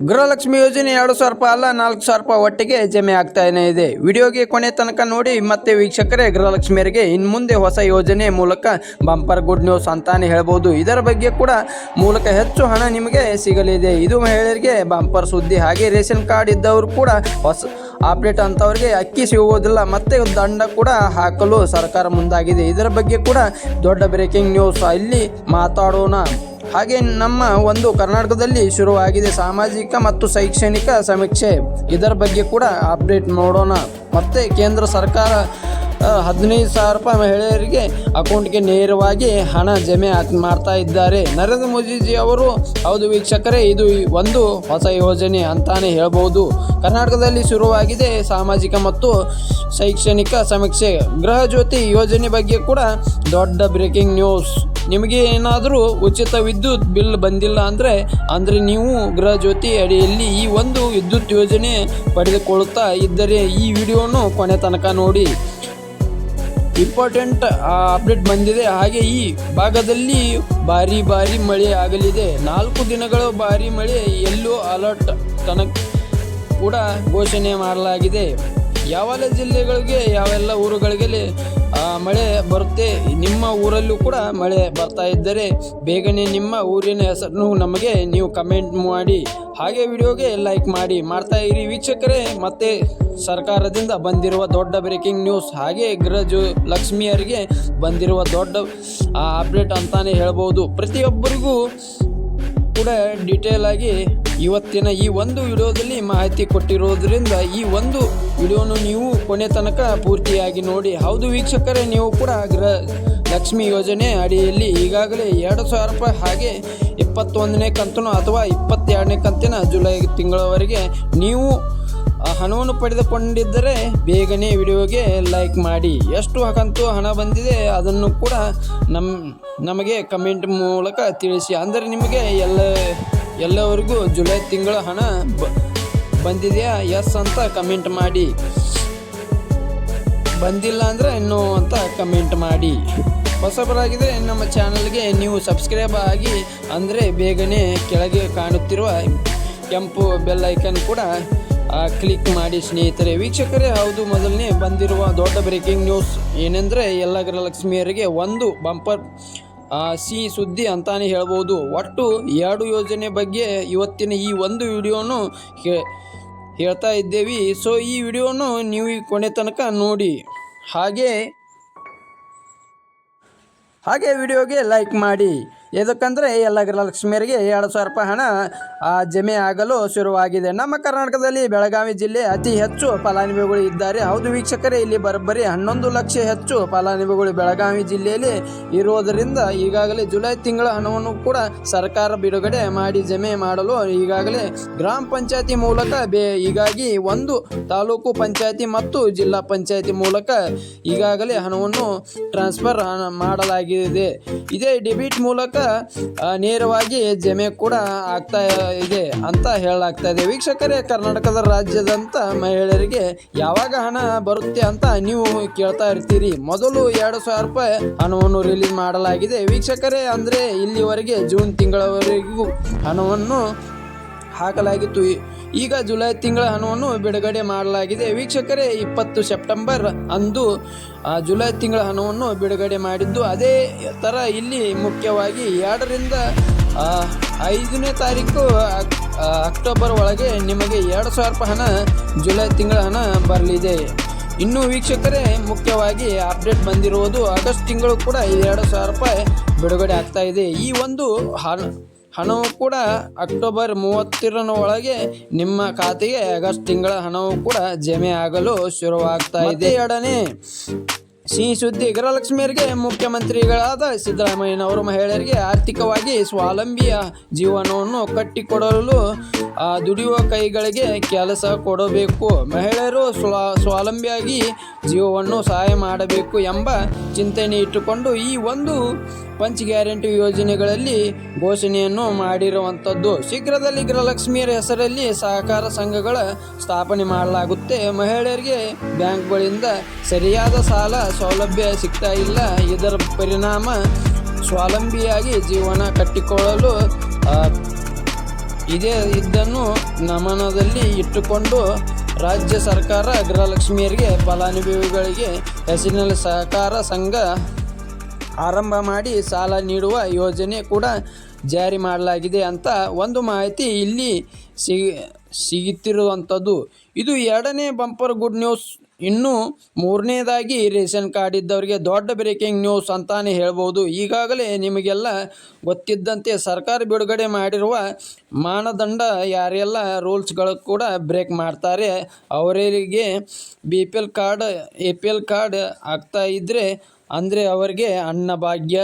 ಗೃಹಲಕ್ಷ್ಮಿ ಯೋಜನೆ ಎರಡು ಸಾವಿರ ರೂಪಾಯಿ ಅಲ್ಲ, ನಾಲ್ಕು ಸಾವಿರ ರೂಪಾಯಿ ಒಟ್ಟಿಗೆ ಜಮೆ ಆಗ್ತಾನೆ ಇದೆ. ವಿಡಿಯೋಗೆ ಕೊನೆ ತನಕ ನೋಡಿ, ಮತ್ತೆ ವೀಕ್ಷಕರೇ, ಗೃಹಲಕ್ಷ್ಮಿಯರಿಗೆ ಇನ್ನು ಮುಂದೆ ಹೊಸ ಯೋಜನೆ ಮೂಲಕ ಬಂಪರ್ ಗುಡ್ ನ್ಯೂಸ್ ಅಂತಾನೆ ಹೇಳ್ಬೋದು. ಇದರ ಬಗ್ಗೆ ಕೂಡ ಮೂಲಕ ಹೆಚ್ಚು ಹಣ ನಿಮಗೆ ಸಿಗಲಿದೆ. ಇದು ಮಹಿಳೆಯರಿಗೆ ಬಂಪರ್ ಸುದ್ದಿ. ಹಾಗೆ ರೇಷನ್ ಕಾರ್ಡ್ ಇದ್ದವರು ಕೂಡ ಹೊಸ ಅಪ್ಡೇಟ್ ಅಂಥವ್ರಿಗೆ ಅಕ್ಕಿ ಸಿಗುವುದಿಲ್ಲ, ಮತ್ತೆ ದಂಡ ಕೂಡ ಹಾಕಲು ಸರ್ಕಾರ ಮುಂದಾಗಿದೆ. ಇದರ ಬಗ್ಗೆ ಕೂಡ ದೊಡ್ಡ ಬ್ರೇಕಿಂಗ್ ನ್ಯೂಸ್ ಇಲ್ಲಿ ಮಾತಾಡೋಣ. ಹಾಗೆ ನಮ್ಮ ಒಂದು ಕರ್ನಾಟಕದಲ್ಲಿ ಶುರುವಾಗಿದೆ ಸಾಮಾಜಿಕ ಮತ್ತು ಶೈಕ್ಷಣಿಕ ಸಮೀಕ್ಷೆ. ಇದರ ಬಗ್ಗೆ ಕೂಡ ಅಪ್ಡೇಟ್ ನೋಡೋಣ. ಮತ್ತೆ ಕೇಂದ್ರ ಸರ್ಕಾರ ಹದಿನೈದು ಸಾವಿರ ರೂಪಾಯಿ ಮಹಿಳೆಯರಿಗೆ ಅಕೌಂಟ್ಗೆ ನೇರವಾಗಿ ಹಣ ಜಮೆ ಮಾಡ್ತಾ ಇದ್ದಾರೆ. ನರೇಂದ್ರ ಮೋದಿಜಿ ಅವರು, ಹೌದು ವೀಕ್ಷಕರೇ, ಇದು ಒಂದು ಹೊಸ ಯೋಜನೆ ಅಂತಾನೆ ಹೇಳ್ಬೋದು. ಕರ್ನಾಟಕದಲ್ಲಿ ಶುರುವಾಗಿದೆ ಸಾಮಾಜಿಕ ಮತ್ತು ಶೈಕ್ಷಣಿಕ ಸಮೀಕ್ಷೆ. ಗೃಹ ಯೋಜನೆ ಬಗ್ಗೆ ಕೂಡ ದೊಡ್ಡ ಬ್ರೇಕಿಂಗ್ ನ್ಯೂಸ್ ನಿಮಗೆ ಏನಾದರೂ ಉಚಿತ ವಿದ್ಯುತ್ ಬಿಲ್ ಬಂದಿಲ್ಲ ಅಂದರೆ ಅಂದರೆ ನೀವು ಗೃಹ ಜ್ಯೋತಿ ಅಡಿಯಲ್ಲಿ ಈ ಒಂದು ವಿದ್ಯುತ್ ಯೋಜನೆ ಪಡೆದುಕೊಳ್ಳುತ್ತಾ ಇದ್ದರೆ ಈ ವಿಡಿಯೋನು ಕೊನೆ ತನಕ ನೋಡಿ. ಇಂಪಾರ್ಟೆಂಟ್ ಅಪ್ಡೇಟ್ ಬಂದಿದೆ. ಹಾಗೆ ಈ ಭಾಗದಲ್ಲಿ ಭಾರಿ ಭಾರಿ ಮಳೆ ಆಗಲಿದೆ. ನಾಲ್ಕು ದಿನಗಳ ಭಾರಿ ಮಳೆ, ಎಲ್ಲೋ ಅಲರ್ಟ್ ತನಕ ಕೂಡ ಘೋಷಣೆ ಮಾಡಲಾಗಿದೆ. ಯಾವೆಲ್ಲ ಜಿಲ್ಲೆಗಳಿಗೆ, ಯಾವೆಲ್ಲ ಊರುಗಳಿಗೆ ಮಳೆ ಬರುತ್ತೆ, ನಿಮ್ಮ ಊರಲ್ಲೂ ಕೂಡ ಮಳೆ ಬರ್ತಾ ಇದ್ದರೆ ಬೇಗನೆ ನಿಮ್ಮ ಊರಿನ ಹೆಸರನ್ನು ನಮಗೆ ನೀವು ಕಮೆಂಟ್ ಮಾಡಿ. ಹಾಗೆ ವಿಡಿಯೋಗೆ ಲೈಕ್ ಮಾಡಿ. ಮಾಡ್ತಾ ಇರಿ ವೀಕ್ಷಕರೇ. ಮತ್ತೆ ಸರ್ಕಾರದಿಂದ ಬಂದಿರುವ ದೊಡ್ಡ ಬ್ರೇಕಿಂಗ್ ನ್ಯೂಸ್ ಹಾಗೆ ಗೃಹ ಜೋ ಲಕ್ಷ್ಮಿಯರಿಗೆ ಬಂದಿರುವ ದೊಡ್ಡ ಅಪ್ಡೇಟ್ ಅಂತಾನೆ ಹೇಳ್ಬೋದು. ಪ್ರತಿಯೊಬ್ಬರಿಗೂ ಕೂಡ ಡೀಟೇಲ್ ಆಗಿ ಇವತ್ತಿನ ಈ ಒಂದು ವಿಡಿಯೋದಲ್ಲಿ ಮಾಹಿತಿ ಕೊಟ್ಟಿರೋದ್ರಿಂದ ಈ ಒಂದು ವಿಡಿಯೋನು ನೀವು ಕೊನೆ ತನಕ ಪೂರ್ತಿಯಾಗಿ ನೋಡಿ. ಹೌದು ವೀಕ್ಷಕರೇ, ನೀವು ಕೂಡ ಗೃಹ ಲಕ್ಷ್ಮಿ ಯೋಜನೆ ಅಡಿಯಲ್ಲಿ ಈಗಾಗಲೇ ಎರಡು ಸಾವಿರ ರೂಪಾಯಿ ಹಾಗೆ ಇಪ್ಪತ್ತೊಂದನೇ ಕಂತನು ಅಥವಾ ಇಪ್ಪತ್ತೆರಡನೇ ಕಂತಿನ ಜುಲೈ ತಿಂಗಳವರೆಗೆ ನೀವು ಹಣವನ್ನು ಪಡೆದುಕೊಂಡಿದ್ದರೆ ಬೇಗನೆ ವಿಡಿಯೋಗೆ ಲೈಕ್ ಮಾಡಿ. ಎಷ್ಟು ಕಂತು ಹಣ ಬಂದಿದೆ ಅದನ್ನು ಕೂಡ ನಮ್ಮ ನಮಗೆ ಕಮೆಂಟ್ ಮೂಲಕ ತಿಳಿಸಿ. ಅಂದರೆ ನಿಮಗೆ ಎಲ್ಲ ಎಲ್ಲವರಿಗೂ ಜುಲೈ ತಿಂಗಳ ಹಣ ಬಂದಿದೆಯಾ? ಎಸ್ ಅಂತ ಕಮೆಂಟ್ ಮಾಡಿ. ಬಂದಿಲ್ಲ ಅಂದರೆ ನೋ ಅಂತ ಕಮೆಂಟ್ ಮಾಡಿ. ಹೊಸಬರಾಗಿದ್ದರೆ ನಮ್ಮ ಚಾನಲ್ಗೆ ನೀವು ಸಬ್ಸ್ಕ್ರೈಬ್ ಆಗಿ, ಅಂದರೆ ಬೇಗನೆ ಕೆಳಗೆ ಕಾಣುತ್ತಿರುವ ಕೆಂಪು ಬೆಲ್ ಐಕನ್ ಕೂಡ ಕ್ಲಿಕ್ ಮಾಡಿ ಸ್ನೇಹಿತರೆ. ವೀಕ್ಷಕರೇ, ಹೌದು, ಮೊದಲನೇ ಬಂದಿರುವ ದೊಡ್ಡ ಬ್ರೇಕಿಂಗ್ ನ್ಯೂಸ್ ಏನೆಂದರೆ ಎಲ್ಲ ಗೃಹಲಕ್ಷ್ಮಿಯರಿಗೆ ಒಂದು ಬಂಪರ್ ಸಿಹಿ ಸುದ್ದಿ ಅಂತಾನೆ ಹೇಳ್ಬೋದು. ಒಟ್ಟು ಎರಡು ಯೋಜನೆ ಬಗ್ಗೆ ಇವತ್ತಿನ ಈ ಒಂದು ವಿಡಿಯೋನು ಹೇಳ್ತಾ ಇದ್ದೇವೆ. ಸೊ ಈ ವಿಡಿಯೋನು ನೀವು ಕೊನೆ ತನಕ ನೋಡಿ. ಹಾಗೆ ಹಾಗೆ ವಿಡಿಯೋಗೆ ಲೈಕ್ ಮಾಡಿ. ಎದಕ್ಕಂದರೆ ಎಲ್ಲ ಗೃಹಲಕ್ಷ್ಮಿಯರಿಗೆ ಎರಡು ಸಾವಿರ ರೂಪಾಯಿ ಹಣ ಜಮೆ ಆಗಲು ಶುರುವಾಗಿದೆ. ನಮ್ಮ ಕರ್ನಾಟಕದಲ್ಲಿ ಬೆಳಗಾವಿ ಜಿಲ್ಲೆ ಅತಿ ಹೆಚ್ಚು ಫಲಾನುಭವಿಗಳು ಇದ್ದಾರೆ. ಹೌದು ವೀಕ್ಷಕರೇ, ಇಲ್ಲಿ ಬರೋಬ್ಬರಿ ಹನ್ನೊಂದು ಲಕ್ಷ ಹೆಚ್ಚು ಫಲಾನುಭವಿಗಳು ಬೆಳಗಾವಿ ಜಿಲ್ಲೆಯಲ್ಲಿ ಇರುವುದರಿಂದ ಈಗಾಗಲೇ ಜುಲೈ ತಿಂಗಳ ಹಣವನ್ನು ಕೂಡ ಸರ್ಕಾರ ಬಿಡುಗಡೆ ಮಾಡಿ ಜಮೆ ಮಾಡಲು ಈಗಾಗಲೇ ಗ್ರಾಮ ಪಂಚಾಯತಿ ಮೂಲಕ ಬೇ, ಹೀಗಾಗಿ ಒಂದು ತಾಲೂಕು ಪಂಚಾಯತಿ ಮತ್ತು ಜಿಲ್ಲಾ ಪಂಚಾಯತಿ ಮೂಲಕ ಈಗಾಗಲೇ ಹಣವನ್ನು ಟ್ರಾನ್ಸ್ಫರ್ ಮಾಡಲಾಗಿದೆ. ಇದೇ ಡೆಬಿಟ್ ಮೂಲಕ ನೇರವಾಗಿ ಜಮೆ ಕೂಡ ಆಗ್ತಾ ಇದೆ ಅಂತ ಹೇಳಲಾಗ್ತಾ ಇದೆ. ವೀಕ್ಷಕರೇ, ಕರ್ನಾಟಕದ ರಾಜ್ಯದಂತ ಮಹಿಳೆಯರಿಗೆ ಯಾವಾಗ ಹಣ ಬರುತ್ತೆ ಅಂತ ನೀವು ಕೇಳ್ತಾ ಇರ್ತೀರಿ. ಮೊದಲು ಎರಡು ಸಾವಿರ ರೂಪಾಯಿ ಹಣವನ್ನು ರಿಲೀಸ್ ಮಾಡಲಾಗಿದೆ. ವೀಕ್ಷಕರೇ, ಅಂದರೆ ಇಲ್ಲಿವರೆಗೆ ಜೂನ್ ತಿಂಗಳವರೆಗೂ ಹಣವನ್ನು ಹಾಕಲಾಗಿತ್ತು. ಈಗ ಜುಲೈ ತಿಂಗಳ ಹಣವನ್ನು ಬಿಡುಗಡೆ ಮಾಡಲಾಗಿದೆ. ವೀಕ್ಷಕರೇ, ಇಪ್ಪತ್ತು ಸೆಪ್ಟೆಂಬರ್ ಅಂದು ಜುಲೈ ತಿಂಗಳ ಹಣವನ್ನು ಬಿಡುಗಡೆ ಮಾಡಿದ್ದು ಅದೇ ಥರ ಇಲ್ಲಿ ಮುಖ್ಯವಾಗಿ ಎರಡರಿಂದ ಐದನೇ ತಾರೀಕು, ಅಕ್- ಅಕ್ಟೋಬರ್ ಒಳಗೆ ನಿಮಗೆ ಎರಡು ಸಾವಿರ ರೂಪಾಯಿ ಹಣ ಜುಲೈ ತಿಂಗಳ ಹಣ ಬರಲಿದೆ. ಇನ್ನು ವೀಕ್ಷಕರೇ, ಮುಖ್ಯವಾಗಿ ಅಪ್ಡೇಟ್ ಬಂದಿರುವುದು ಆಗಸ್ಟ್ ತಿಂಗಳು ಕೂಡ ಎರಡು ಸಾವಿರ ರೂಪಾಯಿ ಬಿಡುಗಡೆ ಆಗ್ತಾ ಇದೆ. ಈ ಒಂದು ಹಣ ಹಣವು ಕೂಡ ಅಕ್ಟೋಬರ್ ಮೂವತ್ತರ ಒಳಗೆ ನಿಮ್ಮ ಖಾತೆಗೆ ಆಗಸ್ಟ್ ತಿಂಗಳ ಹಣವು ಕೂಡ ಜಮೆ ಆಗಲು ಶುರುವಾಗ್ತಾ ಇದೆ. ಎರಡನೇ ಸಿಹಿ ಸುದ್ದಿ ಗೃಹಲಕ್ಷ್ಮಿಯರಿಗೆ ಮುಖ್ಯಮಂತ್ರಿಗಳಾದ ಸಿದ್ದರಾಮಯ್ಯನವರು ಮಹಿಳೆಯರಿಗೆ ಆರ್ಥಿಕವಾಗಿ ಸ್ವಾವಲಂಬಿಯ ಜೀವನವನ್ನು ಕಟ್ಟಿಕೊಡಲು ಆ, ದುಡಿಯುವ ಕೈಗಳಿಗೆ ಕೆಲಸ ಕೊಡಬೇಕು. ಮಹಿಳೆಯರು ಸ್ವ ಸ್ವಾವಲಂಬಿಯಾಗಿ ಜೀವವನ್ನು ಸಹಾಯ ಮಾಡಬೇಕು ಎಂಬ ಚಿಂತನೆ ಇಟ್ಟುಕೊಂಡು ಈ ಒಂದು ಪಂಚ್ ಗ್ಯಾರಂಟಿ ಯೋಜನೆಗಳಲ್ಲಿ ಘೋಷಣೆಯನ್ನು ಮಾಡಿರುವಂಥದ್ದು. ಶೀಘ್ರದಲ್ಲಿ ಗೃಹಲಕ್ಷ್ಮಿಯರ ಹೆಸರಲ್ಲಿ ಸಹಕಾರ ಸಂಘಗಳ ಸ್ಥಾಪನೆ ಮಾಡಲಾಗುತ್ತೆ. ಮಹಿಳೆಯರಿಗೆ ಬ್ಯಾಂಕ್ಗಳಿಂದ ಸರಿಯಾದ ಸಾಲ ಸೌಲಭ್ಯ ಸಿಗ್ತಾ ಇಲ್ಲ ಇದರ ಪರಿಣಾಮ. ಸ್ವಾವಲಂಬಿಯಾಗಿ ಜೀವನ ಕಟ್ಟಿಕೊಳ್ಳಲು ಇದೇ ಇದನ್ನು ನಮನದಲ್ಲಿ ಇಟ್ಟುಕೊಂಡು ರಾಜ್ಯ ಸರ್ಕಾರ ಗೃಹಲಕ್ಷ್ಮಿಯರಿಗೆ ಫಲಾನುಭವಿಗಳಿಗೆ ಹೆಸರಿನಲ್ಲಿ ಸಹಕಾರ ಸಂಘ ಆರಂಭ ಮಾಡಿ ಸಾಲ ನೀಡುವ ಯೋಜನೆ ಕೂಡ ಜಾರಿ ಮಾಡಲಾಗಿದೆ ಅಂತ ಒಂದು ಮಾಹಿತಿ ಇಲ್ಲಿ ಸಿಗಿ, ಸಿಗುತ್ತಿರುವಂಥದ್ದು ಇದು ಎರಡನೇ ಬಂಪರ್ ಗುಡ್ ನ್ಯೂಸ್ ಇನ್ನು ಮೂರನೇದಾಗಿ ರೇಷನ್ ಕಾರ್ಡ್ ಇದ್ದವರಿಗೆ ದೊಡ್ಡ ಬ್ರೇಕಿಂಗ್ ನ್ಯೂಸ್ ಅಂತಾನೆ ಹೇಳ್ಬೋದು. ಈಗಾಗಲೇ ನಿಮಗೆಲ್ಲ ಗೊತ್ತಿದ್ದಂತೆ ಸರ್ಕಾರ ಬಿಡುಗಡೆ ಮಾಡಿರುವ ಮಾನದಂಡ ಯಾರೆಲ್ಲ ರೂಲ್ಸ್ಗಳು ಕೂಡ ಬ್ರೇಕ್ ಮಾಡ್ತಾರೆ, ಅವರಿಗೆ B P L card A P L card ಆಗ್ತಾ ಇದ್ದರೆ ಅಂದರೆ ಅವರಿಗೆ ಅನ್ನಭಾಗ್ಯ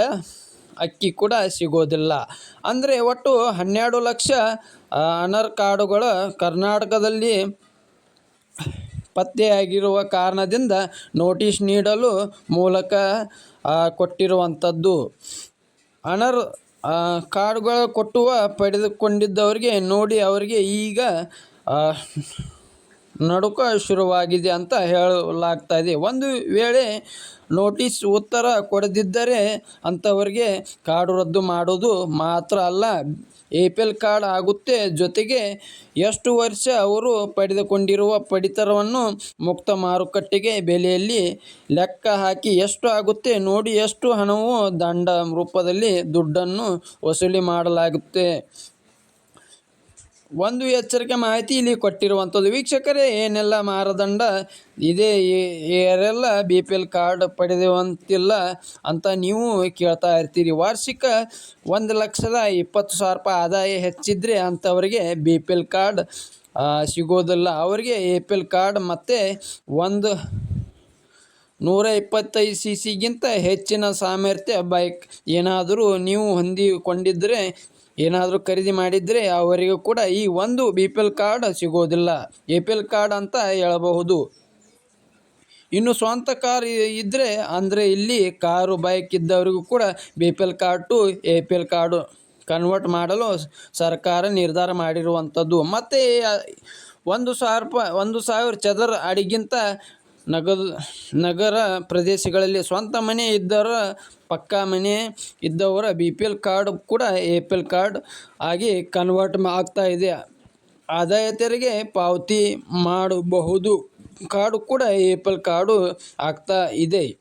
ಅಕ್ಕಿ ಕೂಡ ಸಿಗೋದಿಲ್ಲ. ಅಂದರೆ ಒಟ್ಟು ಹನ್ನೆರಡು ಲಕ್ಷ ಅನರ್ ಕಾರ್ಡುಗಳು ಕರ್ನಾಟಕದಲ್ಲಿ ಪತ್ತೆಯಾಗಿರುವ ಕಾರಣದಿಂದ ನೋಟಿಸ್ ನೀಡಲು ಮೂಲಕ ಕೊಟ್ಟಿರುವಂಥದ್ದು. ಅನರ್ ಕಾರ್ಡ್ಗಳು ಕೊಟ್ಟುವ ಪಡೆದುಕೊಂಡಿದ್ದವರಿಗೆ ನೋಡಿ ಅವರಿಗೆ ಈಗ ನಡುಕ ಶುರುವಾಗಿದೆ ಅಂತ ಹೇಳಲಾಗ್ತಾ ಇದೆ. ಒಂದು ವೇಳೆ ನೋಟಿಸ್ ಉತ್ತರ ಕೊಡದಿದ್ದರೆ ಅಂಥವರಿಗೆ ಕಾರ್ಡು ರದ್ದು ಮಾಡೋದು ಮಾತ್ರ ಅಲ್ಲ ಎ ಪಿ ಎಲ್ ಕಾರ್ಡ್ ಆಗುತ್ತೆ ಜೊತೆಗೆ ಎಷ್ಟು ವರ್ಷ ಅವರು ಪಡೆದುಕೊಂಡಿರುವ ಪಡಿತರವನ್ನು ಮುಕ್ತ ಮಾರುಕಟ್ಟೆಗೆ ಬೆಲೆಯಲ್ಲಿ ಲೆಕ್ಕ ಹಾಕಿ ಎಷ್ಟು ಆಗುತ್ತೆ ನೋಡಿ, ಎಷ್ಟು ಹಣವು ದಂಡ ರೂಪದಲ್ಲಿ ದುಡ್ಡನ್ನು ವಸೂಲಿ ಮಾಡಲಾಗುತ್ತೆ. ಒಂದು ಎಚ್ಚರಿಕೆ ಮಾಹಿತಿ ಇಲ್ಲಿ ಕೊಟ್ಟಿರುವಂಥದ್ದು. ವೀಕ್ಷಕರೇ, ಏನೆಲ್ಲ ಮಾನದಂಡ? ಇದೆ ಏರೆಲ್ಲ ಬಿ ಪಿ ಎಲ್ ಕಾರ್ಡ್ ಪಡೆದಿರುವಂತಿಲ್ಲ ಅಂತ ನೀವು ಕೇಳ್ತಾ ಇರ್ತೀರಿ. ವಾರ್ಷಿಕ ಒಂದು ಲಕ್ಷದ ಇಪ್ಪತ್ತು ಸಾವಿರ ರೂಪಾಯಿ ಆದಾಯ ಹೆಚ್ಚಿದ್ರೆ ಅಂಥವರಿಗೆ ಬಿ ಪಿ ಎಲ್ ಕಾರ್ಡ್ ಸಿಗೋದಿಲ್ಲ. ಅವರಿಗೆ ಎ ಪಿ ಎಲ್ ಕಾರ್ಡ್ ಮತ್ತು ಒಂದು ನೂರ ಇಪ್ಪತ್ತೈದು ಸಿ ಸಿಗಿಂತ ಹೆಚ್ಚಿನ ಸಾಮರ್ಥ್ಯ ಬೈಕ್ ಏನಾದರೂ ನೀವು ಹೊಂದಿಕೊಂಡಿದ್ದರೆ ಏನಾದರೂ ಖರೀದಿ ಮಾಡಿದರೆ ಅವರಿಗೂ ಕೂಡ ಈ ಒಂದು ಬಿ ಪಿ ಎಲ್ ಕಾರ್ಡ್ ಸಿಗೋದಿಲ್ಲ. ಎ ಪಿ ಎಲ್ ಕಾರ್ಡ್ ಅಂತ ಹೇಳಬಹುದು. ಇನ್ನು ಸ್ವಂತ ಕಾರ್ ಇದ್ದರೆ ಅಂದರೆ ಇಲ್ಲಿ ಕಾರು ಬೈಕ್ ಇದ್ದವರಿಗೂ ಕೂಡ B P L card to A P L card convert ಮಾಡಲು ಸರ್ಕಾರ ನಿರ್ಧಾರ ಮಾಡಿರುವಂಥದ್ದು. ಮತ್ತು ಒಂದು ಸಾವಿರ ರೂಪಾಯಿ ಒಂದು ಸಾವಿರ ಚದರ ಅಡಿಗಿಂತ ನಗದು, ನಗರ ಪ್ರದೇಶಗಳಲ್ಲಿ ಸ್ವಂತ ಮನೆ ಇದ್ದವರ ಪಕ್ಕಾ ಮನೆ ಇದ್ದವರ ಬಿ ಪಿ ಎಲ್ ಕಾರ್ಡ್ ಕೂಡ ಎ ಪಿ ಎಲ್ ಕಾರ್ಡ್ ಆಗಿ ಕನ್ವರ್ಟ್ ಆಗ್ತಾ ಇದೆ. ಆದಾಯ ತೆರಿಗೆ ಪಾವತಿ ಮಾಡಬಹುದು. ಕಾರ್ಡು ಕೂಡ ಎ ಪಿ ಎಲ್ ಕಾರ್ಡು ಆಗ್ತಾ ಇದೆ.